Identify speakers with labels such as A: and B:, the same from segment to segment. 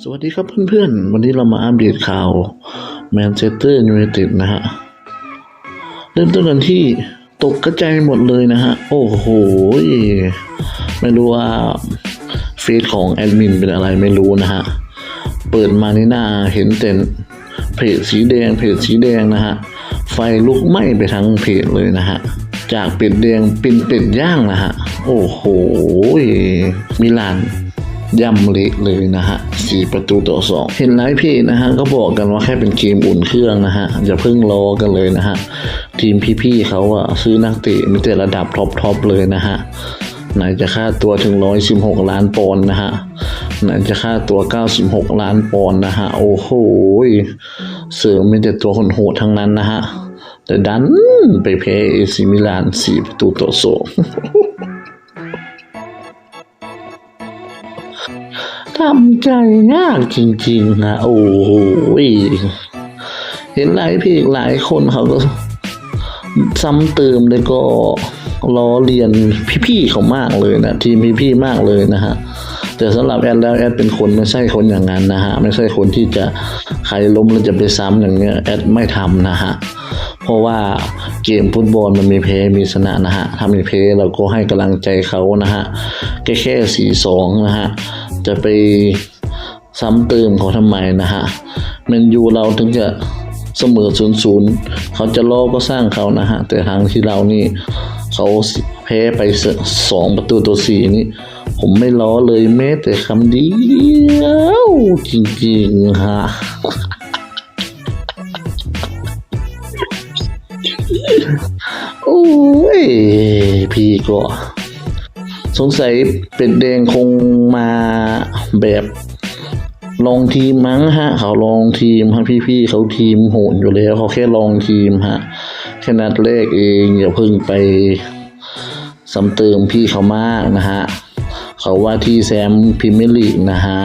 A: สวัสดีครับเพื่อนๆ วันนี้เรามาอัปเดตข่าวแมนเชสเตอร์ยูไนเต็ดนะฮะ เริ่มต้นกันที่ตกกระจายหมดเลยนะฮะ โอ้โห ไม่รู้ว่าเฟซของแอดมินเป็นอะไรไม่รู้นะฮะ เปิดมานี่หน้าเห็นแต่เพจสีแดงเพจสีแดงนะฮะ ไฟลุกไหม้ไปทั้งเพจเลยนะฮะจากเป็ดแดงเป็นเป็ดย่างนะฮะ โอ้โหมิลาน ย่ำเละเลยนะฮะสี่ประตูต่อสองเห็นไลฟ์เพจนะฮะก็บอกกันว่าแค่เป็นเกมอุ่นเครื่องนะฮะอย่าเพิ่งรอกันเลยนะฮะทีมพี่ๆเขาอะซื้อนักเตะมีแต่ระดับท็อปๆเลยนะฮะไหนจะค่าตัวถึง 116 ล้านปอนด์นะฮะ ไหนจะค่าตัว 96 ล้านปอนด์นะฮะ โอ้โห เสริมมีแต่ตัวคนโหดทั้งนั้นนะฮะ แต่ดันไปแพ้เอซิมิลานสี่ประตูต่อสอง ทำใจยากจริงๆนะโอ้โหเห็นหลายเพจหลายคนเขาก็ซ้ำเติมแล้วก็ล้อเลียนพี่ๆเขามากเลยนะทีมพี่ๆมากเลยนะฮะแต่สำหรับแอดแล้วแอดเป็นคนไม่ใช่คนอย่างนั้นนะฮะไม่ใช่คนที่จะใครล้มแล้วจะไปซ้ำอย่างเงี้ยแอดไม่ทำนะฮะเพราะว่าเกมฟุตบอลมันมีเพลมีชนะนะฮะถ้ามีเพลเราก็ให้กำลังใจเขานะฮะแค่แค่สี่สองนะฮะ จะไปซ้ำเติมเขาทำไมนะฮะแมนยูเราถึงจะเสมอศูนย์ศูนย์เขาจะล้อก็สร้างเขานะฮะ แต่ทางที่เรานี่เขาแพ้ไปสองประตูตัวสี่นี่ผมไม่ล้อเลยแม้แต่คำเดียวจริงๆฮะโอ้ยพี่ก็ สงสัยเป็ดแดงคงมาแบบลองทีมมั้งฮะ เขาลองทีมฮะพี่ๆเขาทีมโหดอยู่แล้วเขาแค่ลองทีมฮะแค่นัดแรกเองอย่าเพิ่งไปซ้ำเติมพี่เขามากนะฮะเขาว่าที่แซมพรีเมียร์ลีกนะฮะ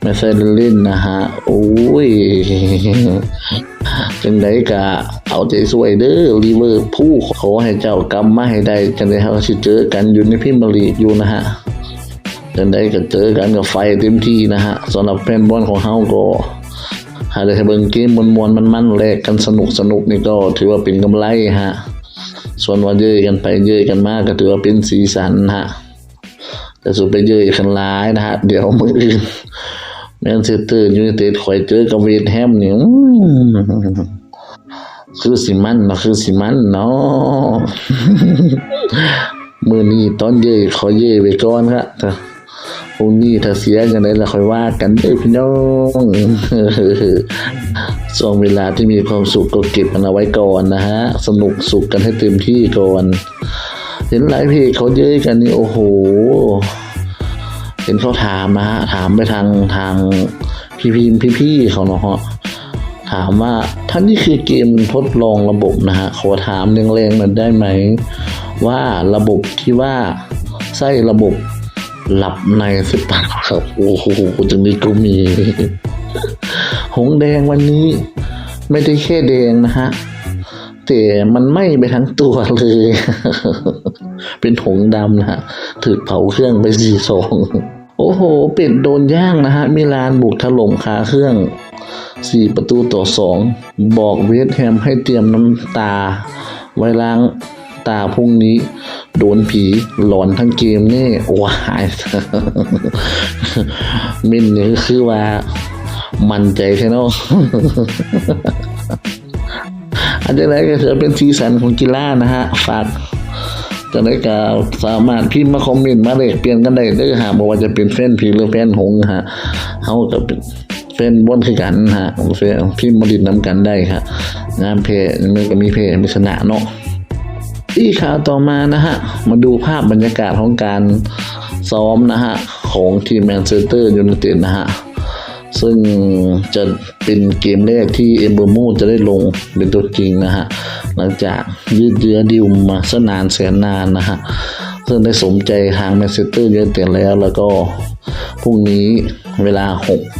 A: ไม่ใช่เล่นนะฮะโอ้ย จังไดกะเอาใจช่วยเด้อลิเวอร์พูลขอให้เจ้ากำมาให้ได้จังไดเขาสิเจอกันอยู่ในพรีเมียร์ลีอยู่นะฮะจังไดก็เจอกันกับไฟเต็มที่นะฮะสำหรับแฟนบอลของเฮาก็หาได้เบิ่งเกมมวนๆมันๆแลกกันสนุกสนุกนี่ก็ถือว่าเป็นกำไรฮะส่วนว่าเยยกันไปเยยกันมากก็ถือว่าเป็นสีสันฮะแต่สุดไปเยยกันหลายนะฮะเดี๋ยวมืออื่น แมนเชสเตอร์ยูไนเต็ดคอยเจอกับเวสแฮมเนี่ยอืมคือสิมันเนาะคือสิมันเนาะมือนี้ตอนเย่ขอเย่ไปก่อนครับพรุ่งนี้ถ้าเสียกันได้ละค่อยว่ากันเด้พี่น้องช่วงเวลาที่มีความสุขก็เก็บมันเอาไว้ก่อนนะฮะ สนุกสุขกันให้เต็มที่ก่อน เห็นหลายเพจเขาเย้ยกันนี่โอ้โห เห็นเขาถามนะฮะถามไปทางทางพี่พีพี่พี่ๆเขาเนาะฮะถามว่าท่านนี่คือเกมทดลองระบบนะฮะขอถามแรงๆหน่อยได้ไหม ว่าระบบที่ว่าใส่ระบบหลับในสิบปาครับโอ้โหจังนี้ก็มี หงแดงวันนี้ ไม่ได้แค่แดงนะฮะแต่มันไหม้ไปทั้งตัวเลย เป็นหงดำนะฮะ ถือเผาเครื่องไปสี่สอง โอ้โห เป็ดโดนย่างนะฮะ มิลานบุกถล่มคาเครื่องสี่ประตูต่อสองบอกเวสแฮมให้เตรียมน้ำตา ไว้ล้างตาพรุ่งนี้ โดนผีหลอนทั้งเกมนี่ว้ายมินนี่คือว่า มันใจแค่นอกอันนี้แรกก็ถือเป็นสีสันของกีฬานะฮะ ฝาก จะได้ก็สามารถพิมพ์มาคอมเมนต์มาเลกเปลี่ยนกันได้เด้อฮะบอกว่าจะเป็นแฟนผีหรือแฟนหงฮะเฮาก็เป็นแฟนบอลคือกันฮะแฟนพิมพ์มาดิดน้ำกันได้ฮะงานเพจมันก็มีเพจมีชนะเนาะที่ข่าวต่อมานะฮะ มาดูภาพบรรยากาศของการซ้อมนะฮะ ของทีมแมนเชสเตอร์ยูไนเต็ดนะฮะ ซึ่งจะเป็นเกมแรกที่เอมเบอร์มูจะได้ลงเป็นตัวจริงนะฮะ หลังจากยืดเยื้อดิวมาสนานแสนนานนะฮะซึ่งได้สมใจทางแมนเชสเตอร์ยูไนเต็ดแล้วแล้วก็พรุ่งนี้เวลา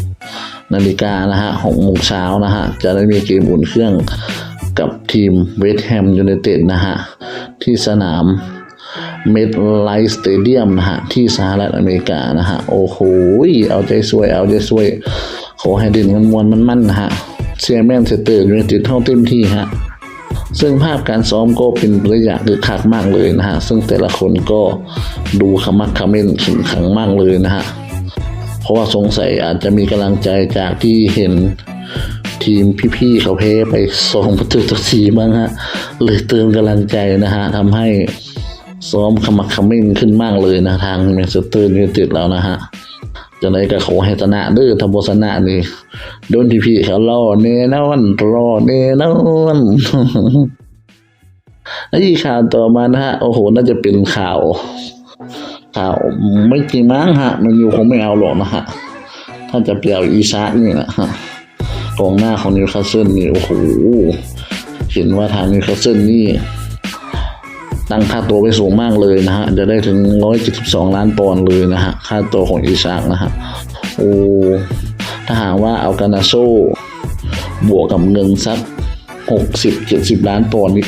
A: 6 นาฬิกานะฮะ6โมงเช้านะฮะ จะได้มีเกมอุ่นเครื่องกับทีมเวสต์แฮมยูไนเต็ดนะฮะ ที่สนามเมดไลท์สเตเดียมนะฮะ ที่สหรัฐอเมริกานะฮะ โอ้โห เอาใจสวย เอาใจสวย ขอให้เด่นกันมวลมันมั่นนะฮะเซียแมนเซเตอร์ยูไนเต็ดเท่าเต็มที่ฮะ ซึ่งภาพการซ้อมก็เป็นระยะคือคักมากเลยนะฮะ ซึ่งแต่ละคนก็ดูขมักขม้นขึงขังมากเลยนะฮะ เพราะว่าสงสัยอาจจะมีกำลังใจจากที่เห็นทีมพี่ๆเขาเพ้ไปสองประตูต่อสี่บ้างฮะเลยเติมกำลังใจนะฮะทำให้ซ้อมขมักขม้นขึ้นมากเลยนะทางแมนเชสเตอร์ยูไนเต็ดแล้วนะฮะ จะได้ก็ขอให้ชนะเด้อทำบชนะนี่โดนที่พี่เขาล่อแน่นอนรอแน่นอนและอีกข่าวต่อมานะฮะ โอ้โห น่าจะเป็นข่าว ข่าวไม่จริงมั้งฮะ มันอยู่คงไม่เอาหรอกนะฮะ ถ้าจะเปลี่ยวอีซากนี่นะฮะกองหน้าของนิวคาสเซิลนี่ โอ้โห เห็นว่าทางนิวคาสเซิลนี่ ตั้งค่าตัวไปสูงมากเลยนะฮะจะได้ถึง 172 ล้านปอนด์เลยนะฮะ ค่าตัวของอีซากนะฮะ โอ้ ถ้าหากว่าเอากานาโซบวกกับเงินสักหกสิบเจ็ดสิบล้านปอนด์นี่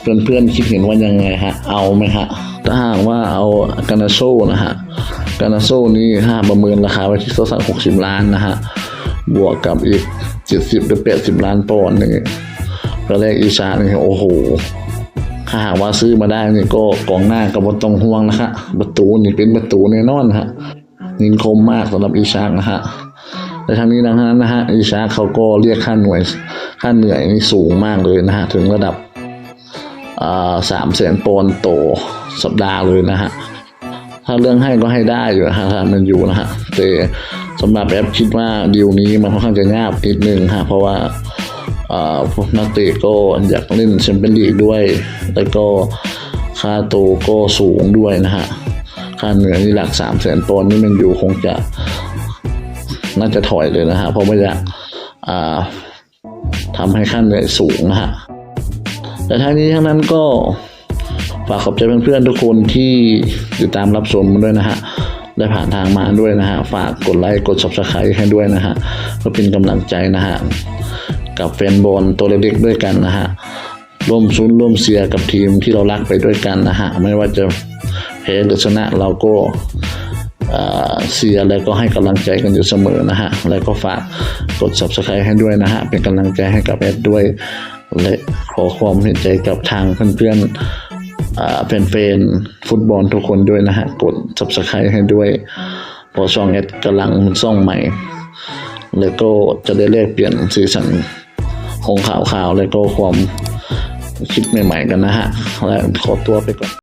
A: เพื่อนๆคิดเห็นว่ายังไงฮะ เอาไหมฮะ ถ้าหากว่าเอากานาโซนะฮะ กานาโซนี่ถ้าประเมินราคาไว้ที่สักหกสิบล้านนะฮะ บวกกับอีกเจ็ดสิบหรือแปดสิบล้านปอนด์นี่ก็แรกอีชากนี่โอ้โห ถ้าหากว่าซื้อมาได้เนี่ยก็กองหน้าก็บ่ต้องห่วงนะฮะประตูนี่เป็นประตูแน่นอนฮะนินคมมากสำหรับอีชากนะฮะแต่ทางนี้ดังนั้นนะฮะอิชากเขาก็เรียกค่าหน่วยค่าเหนื่อยนี่สูงมากเลยนะฮะถึงระดับสามแสนปอนด์ต่อสัปดาห์เลยนะฮะถ้าเรื่องให้ก็ให้ได้อยู่นะฮะมันอยู่นะฮะแต่สำหรับแอปคิดว่าดีลนี้มันค่อนข้างจะยากนิดนึงฮะเพราะว่า พวกนักเตะก็อยากเล่นแชมเปี้ยนลีกด้วย แล้วก็ค่าตัวก็สูงด้วยนะฮะ ค่าเหนื่อยนี่หลักสามแสนปอนด์นี่มันอยู่คงจะน่าจะถอยเลยนะฮะ เพราะไม่อยากาทำให้ขั้นเหนื่อยสูงนะฮะ แต่ทั้งนี้ทั้งนั้นก็ฝากขอบใจเพื่อนๆทุกคนที่ติดตามรับชมด้วยนะฮะได้ผ่านทางมาด้วยนะฮะ ฝากกดไลค์กด subscribe ให้ด้วยนะฮะก็เป็นกำลังใจนะฮะ กับแฟนบอลตัวเล็กๆด้วยกันนะฮะร่วมซุ้นร่วมเสียกับทีมที่เรารักไปด้วยกันนะฮะไม่ว่าจะแพ้หรือชนะเราก็เชียแล้วก็ให้กำลังใจกันอยู่เสมอนะฮะ แล้วก็ฝากกด subscribe ให้ด้วยนะฮะ เป็นกำลังใจให้กับแอดด้วย และขอความเห็นใจกับทางเพื่อนๆแฟนๆฟุตบอลทุกคนด้วยนะฮะ กด subscribe ให้ด้วยพอช่องแอดกำลังซ่องใหม่ แล้วก็จะได้แลกเปลี่ยนสีสัน ของข่าวๆเลยก็ความคิดใหม่ๆกันนะฮะ และขอตัวไปก่อน